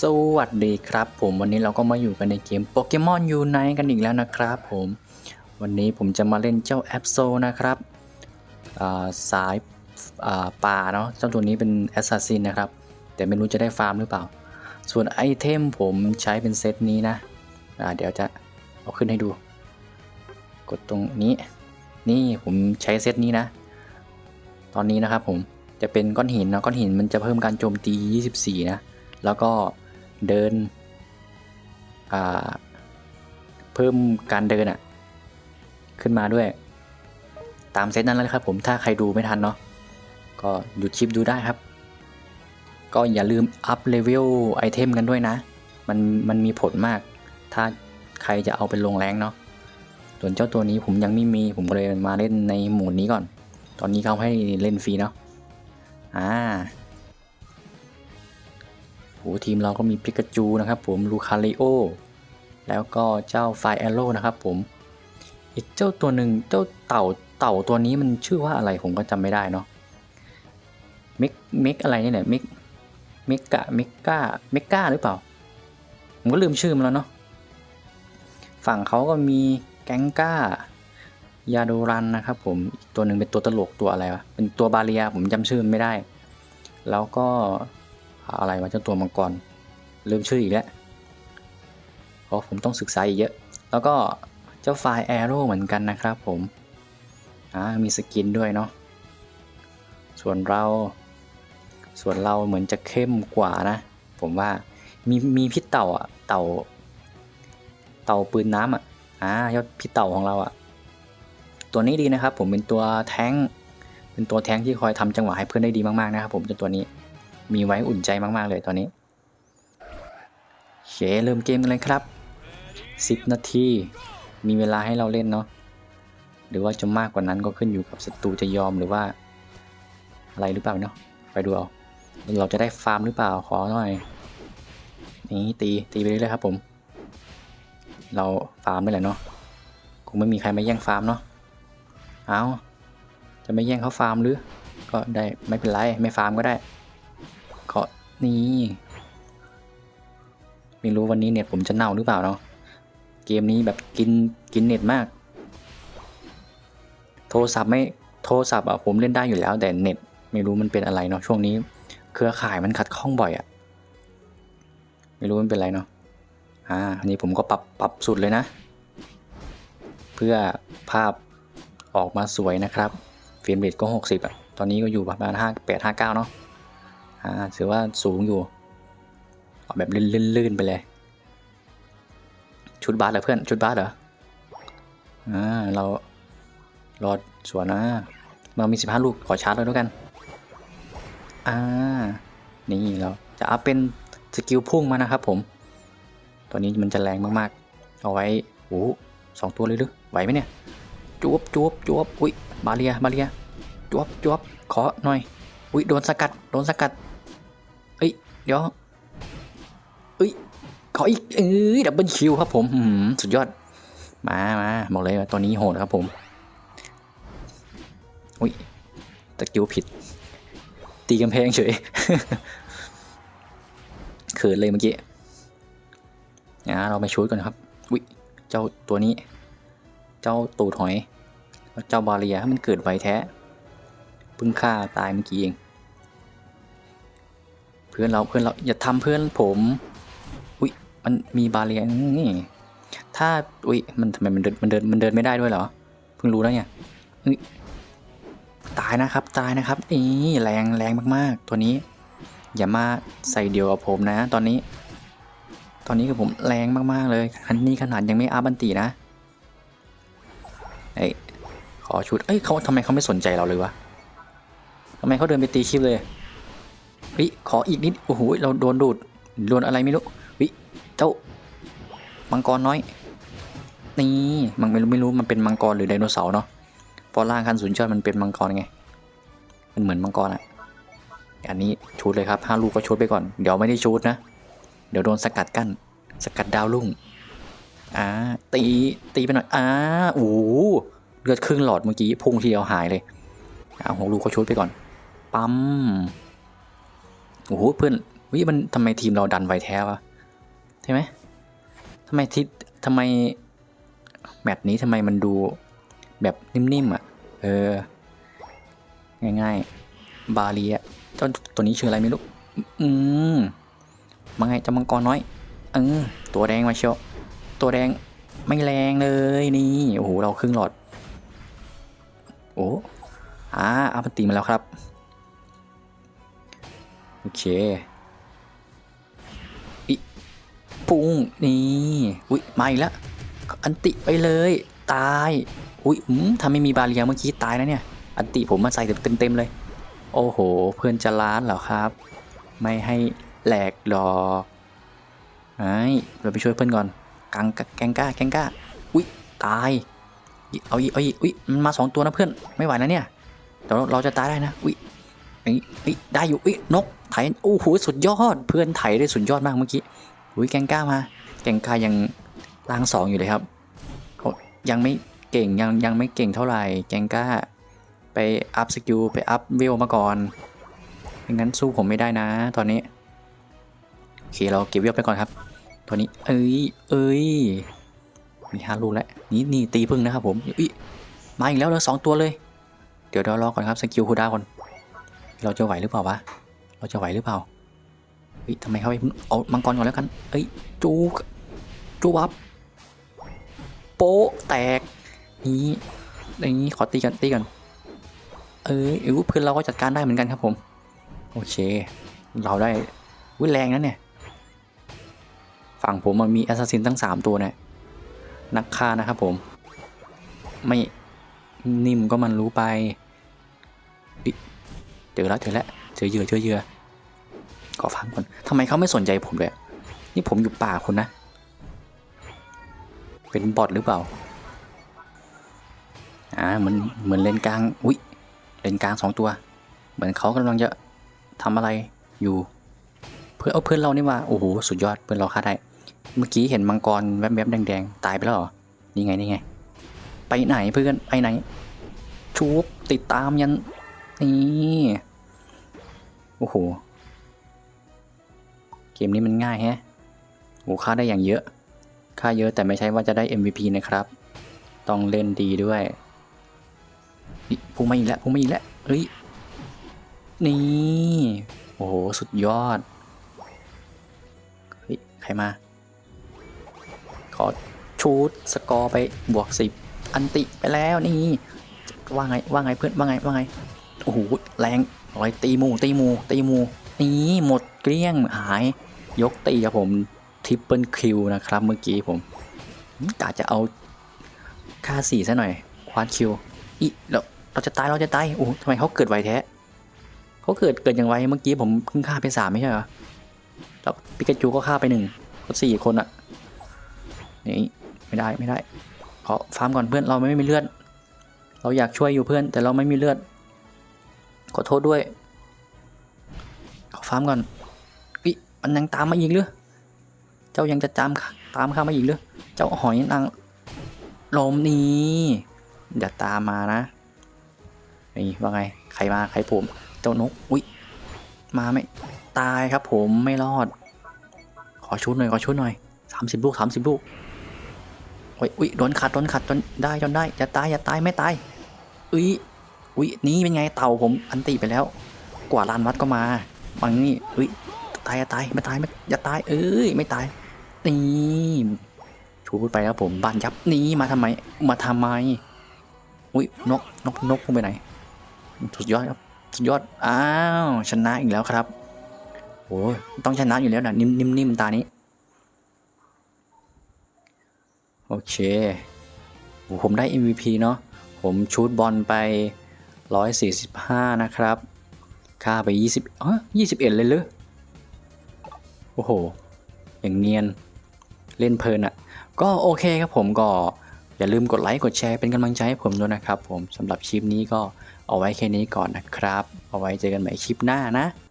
สวัสดีครับผมวันนี้เราก็มาอยู่กันในเกมโปเกมอนยูไนกันอีกแล้วนะครับผมวันนี้ผมจะมาเล่นเจ้าแอปโซนะครับาสายาป่าเนาะเจ้าตัวนี้เป็นแอสซัสซินนะครับ แต่ไม่รู้จะได้ฟาร์มหรือเปล่า ส่วนไอเทมผมใช้เป็นเซตนี้นะเดี๋ยวจะเอาขึ้นให้ดู กดตรงนี้นี่ผมใช้เซตนี้นะ ตอนนี้นะครับผมจะเป็นก้อนหินนะก้อนหินมันจะเพิ่มการโจมตี 24 นะ แล้วก็เดินเพิ่มการเดินอะขึ้นมาด้วย ตามเซตนั้นแล้วครับผมถ้าใครดูไม่ทันเนาะก็หยุดคลิปดูได้ครับ ก็อย่าลืมอัพเลเวลไอเทมกันด้วยนะ มันมันมีผลมาก ถ้าใครจะเอาเป็นลงแรงเนาะส่วนเจ้าตัวนี้ผมยังไม่มีผมก็เลยมาเล่นในโหมดนี้ก่อน ตอนนี้เขาให้เล่นฟรีเนาะอ่า โหทีมเราก็มีปิกาจูนะครับผมลูคาริโอแล้วก็เจ้าไฟแอโร่นะครับผมอีกเจ้าตัวหนึ่งเจ้าเต่าเต่าตัวนี้มันชื่อว่าอะไรผมก็จำไม่ได้เนาะเมกเมกอะไรเนี่ยเมกเมกะเมกาเมกาหรือเปล่า ผมก็ลืมชื่อมันแล้วเนาะฝั่งเขาก็มีแกงก้ายาโดรันนะครับผมอีกตัวหนึ่งเป็นตัวตลกตัวอะไรวะเป็นตัวบาเลียผมจำชื่อมันไม่ได้ แล้วก็ อะไรวะเจ้าตัวมังกรลืมชื่ออีกแล้วเพราะผมต้องศึกษาอีกเยอะ แล้วก็เจ้าไฟแอโร่เหมือนกันนะครับผมอ่ามีสกินด้วยเนาะส่วนเรา ส่วนเราเหมือนจะเข้มกว่านะ ผมว่ามีมีพี่เต่าอะเต่า เต่าปืนน้ำอะอ่ายอดพี่เต่าของเราอะตัวนี้ดีนะครับ ผมเป็นตัวแท้งเป็นตัวแท้งที่คอยทำจังหวะให้เพื่อนได้ดีมากๆนะครับผมเจ้าตัวนี้ มีไว้อุ่นใจมาก ๆ เลยตอนนี้โอเคเริ่มเกมกันเลยครับ 10 นาที มีเวลาให้เราเล่นเนาะหรือว่าจะมากกว่านั้นก็ขึ้นอยู่กับศัตรูจะยอมหรือว่า อะไรหรือเปล่าเนาะไปดูเอาเราจะได้ฟาร์มหรือเปล่าขอหน่อยนี่ตีตีไปเรื่อยๆครับผม เราฟาร์มได้แหละเนาะคงไม่มีใครมาแย่งฟาร์มเนาะเอาจะไม่แย่งเขาฟาร์มหรือ ก็ได้ไม่เป็นไรไม่ฟาร์มก็ได้ เก็นี่ไม่รู้วันนี้เน็ตผมจะเน่าหรือเปล่าเนาะ เกมนี้แบบกินกินเน็ตมาก โทรศัพท์ไม่โทรศัพท์อะผมเล่นได้อยู่แล้วแต่เน็ตไม่รู้มันเป็นอะไรเนาะช่วงนี้ เครือข่ายมันขัดข้องบ่อยอะไม่รู้มันเป็นอะไรเนาะ อ่า อันนี้ผมก็ปรับปรับสุดเลยนะ เพื่อภาพออกมาสวยนะครับเฟรมเรทก็ 60อะตอนนี้ก็อยู่ประมาณ5 8 5 9 เนาะ อ่าถือว่าสูงอยู่เอาแบบลื่นๆไปเลย ชุดบาสเหรอเพื่อน ชุดบาสเหรอ อ่า เรารอสวนนะ เรามี 15 ลูก ขอชาร์จเลยแล้วยกัน อ่า นี่เราจะอัพเป็นสกิลพุ่งมานะครับผม ตัวนี้มันจะแรงมากๆ เอาไว้โอ้สองตัวเลยหรือไหวไหมเนี่ยจวบจวบจวบอุ้ย บาเลีย บาเลียจวบจวบขอหน่อย อุ้ย โดนสกัด โดนสกัด เดี๋ยวเอ้ยขออีกเอ้ยดับเบิลคิวครับผมสุดยอด มามาบอกเลยว่าตัวนี้โหดครับผมอุ้ยตะกิ้วผิด ตีกำแพงเฉยเขินเลยเมื่อกี้อ่าเราไปชุดก่อนครับอุ้ยเจ้าตัวนี้ เจ้าตูดหอย เจ้าบาเรียมันเกิดไวแท้เพิ่งฆ่าตายเมื่อกี้เอง เพื่อนเราเพื่อนเราอย่าทำเพื่อนผม อุ้ยมันมีบาเรียนี่ถ้าอุ้ยมันทำไมมันเดินมันเดินมันเดินไม่ได้ด้วยเหรอเพิ่งรู้แล้วเนี่ยเฮ้ยตายนะครับตายนะครับนี่แรงแรงมากๆ ตัวนี้ อย่ามาใส่เดียวกับผมนะ ตอนนี้ ตอนนี้คือผมแรงมากๆเลยคันนี้ขนาดยังไม่อาบันตีนะเอ้ขอชุดเอ้ยเขาทำไมเขาไม่สนใจเราเลยวะทำไมเขาเดินไปตีคลิปเลย เฮ้ยขออีกนิด โอ้โห เราโดนดูด โดนอะไรไม่รู้เฮ้ยเจ้า มังกรน้อย นี่มันไม่รู้ไม่รู้ มันเป็นมังกรหรือไดโนเสาร์เนาะเพอร่างคันศูนย์ยอดมันเป็นมังกรไง มันเหมือนมังกรอะอันนี้ชูดเลยครับห้าลูกก็ชูดไปก่อน เดี๋ยวไม่ได้ชูดนะ เดี๋ยวโดนสกัดกั้น สกัดดาวรุ่งอ่าตี ตีไปหน่อยอ่าโอ้โหเลือดครึ่งหลอดเมื่อกี้พุ่งทีเดียวหายเลยเอาหกลูกก็ชูดไปก่อน ปั๊ม โอ้โหเพื่อนวิมันทำไมทีมเราดันไวแท้วะใช่ไหมทำไมทิศทำไมแมตช์นี้ทำไมมันดูแบบนิ่มๆอะ เออ ง่ายๆ บาลีอะเจ้าตัวนี้ชื่ออะไรไม่รู้ อืมมาไงเจ้ามังกรน้อย เออ ตัวแดงมาเชียว ตัวแดงไม่แรงเลยนี่ โอ้โห เราครึ่งหลอด โอ้อ่าอามันตีมาแล้วครับ โอเคอิปุ้งนี่อุ้ยมาอีกแล้วอันติไปเลยตายอุ้ยอืมถ้าไม่มีบาเรียเมื่อกี้ตายนะเนี่ยอันติผมมาใส่เต็มๆเลย โอ้โห เพื่อนจะล้านเหรอครับ ไม่ให้แหลกดอกไอ้เราไปช่วยเพื่อนก่อนกังกแกงก้าแกงก้าอุ้ยตายเอาอีกเอาอีกอุ้ยมันมาสองตัวนะเพื่อนไม่ไหวนะเนี่ยเดี๋ยวเราจะตายได้นะอุ้ย เอ้ยเอ้ยได้อยู่อุ้ยนกไถโอ้โหสุดยอด เพื่อนไถได้สุดยอดมากเมื่อกี้อุ้ยแกงก้ามา แกงก้ายังล่างสองอยู่เลยครับยังไม่เก่งยังยังไม่เก่งเท่าไหร่แกงก้า ไปอัพสกิลไปอัพเวลมาก่อนไม่งั้นสู้ผมไม่ได้นะ ตอนนี้โอเคเราเก็บเวลไปก่อนครับตัวนี้ เอ้ยเอ้ยมีห้าลูกแล้วนี่นี่ตีพึ่งนะครับผมอุ๊ยมาอีกแล้วเลยสองตัวเลย เดี๋ยวเรารอก่อนครับสกิลคูดาก่อน เราจะไหวหรือเปล่าวะ เราจะไหวหรือเปล่าเฮ้ยทำไมเขาไปเอามังกรก่อนแล้วกัน เอ้ยจูจูวับโป๊แตก นี่นี่ขอตีกันตีกันเออเออเพื่อนเราก็จัดการได้เหมือนกันครับผม โอเค เราได้วิแรงนะเนี่ย ฝั่งผมมันมีแอสซัสซินทั้ง 3 ตัวเนี่ยนักฆ่านะครับผม ไม่นิ่มก็มันรู้ไป เจอแล้วเจอแล้วเจอเหยื่อเจอเหยื่อขอฟังก่อนทำไมเขาไม่สนใจผมเลยนี่ผมอยู่ป่าคุณนะ เป็นบอทหรือเปล่าอ่าเหมือนเหมือนเลนกลางอุ๊ยเลนกลางสองตัว เหมือนเขากำลังจะทำอะไรอยู่ เพื่อนเอาเพื่อนเรานี่ว่าโอ้โหสุดยอดเพื่อนเราฆ่าได้ เมื่อกี้เห็นมังกรแวบๆแดงๆตายไปแล้วเหรอนี่ไงนี่ไง ไปไหนเพื่อนไปไหนชูบติดตามยัน นี่ โอ้โห เกมนี้มันง่ายแฮะโอ้ฆ่าได้อย่างเยอะฆ่าเยอะแต่ไม่ใช่ว่าจะได้ MVP นะครับ ต้องเล่นดีด้วยพุ่งมาอีกแล้วพุ่งมาอีกแล้วเฮ้ย นี่ โอ้โห สุดยอด เฮ้ย ใครมา ขอชูดสกอร์ไปบวกสิบอันติไปแล้วนี่ว่าไงว่าไงเพื่อนว่าไงว่าไง โอ้โหแรงร้อยตีมูตีมูตีมูนี่หมดเกลี้ยงหายยกตีครับผมทริปเปิลคิวนะครับเมื่อกี้ผมกะจะเอาค่าสี่ซะหน่อยควานคิวอีเราเราจะตายเราจะตายโอ้ทำไมเขาเกิดไวแท้เขาเกิดเกิดอย่างไวเมื่อกี้ผมเพิ่งฆ่าไปสามไม่ใช่เหรอแล้วปิกาจูก็ฆ่าไปหนึ่งก็สี่คนอะนี่ไม่ได้ไม่ได้ขอฟาร์มก่อนเพื่อนเราไม่มีเลือด เราอยากช่วยอยู่เพื่อน แต่เราไม่มีเลือด ขอโทษด้วย ขอฟาร์มก่อนอิมันยังตามมาอีกหรือเจ้ายังจะจามข้าตามข้ามาอีกหรือเจ้าหอยนางลมนี้อย่าตามมานะนี่ว่าไงใครมาใครผมเจ้านกอุ๊ยมาไม่ตายครับผมไม่รอด ขอชุดหน่อยขอชุดหน่อยสามสิบลูกสามสิบลูกโอ้ยอุ๊ยโดนขัดโดนขัดจนได้จนได้อย่าตายอย่าตายไม่ตายอุ้ย อุ้ยนี่เป็นไงเต่าผมอันตีไปแล้ว กว่าลานวัดก็มาบางนี่อุ้ยตายอย่าตายไม่ตายไม่อย่าตาย เอ้ยไม่ตายนี่ชูดไปแล้วผมบานยับนี่มาทำไมมาทำไมอุ้ยนกนกนกพุ่งไปไหนสุดยอดครับสุดยอดอ้าวชนะอีกแล้วครับโอ้ยต้องชนะอยู่แล้วนะนิ่มนิ่มนิ่มตานี้โอเคผมได้ MVP เนาะผมชูดบอลไป 145 นะครับ ค่าไป 20อ๋อ21 เลยเหรอโอ้โห อย่างเนียน เล่นเพลินอะ่ะ ก็โอเคครับผมก็อย่าลืมกดไลค์ กดแชร์เป็นกำลังใจให้ผมด้วยนะครับผมสำหรับคลิปนี้ก็เอาไว้แค่นี้ก่อนนะครับ เอาไว้เจอกันใหม่คลิปหน้านะ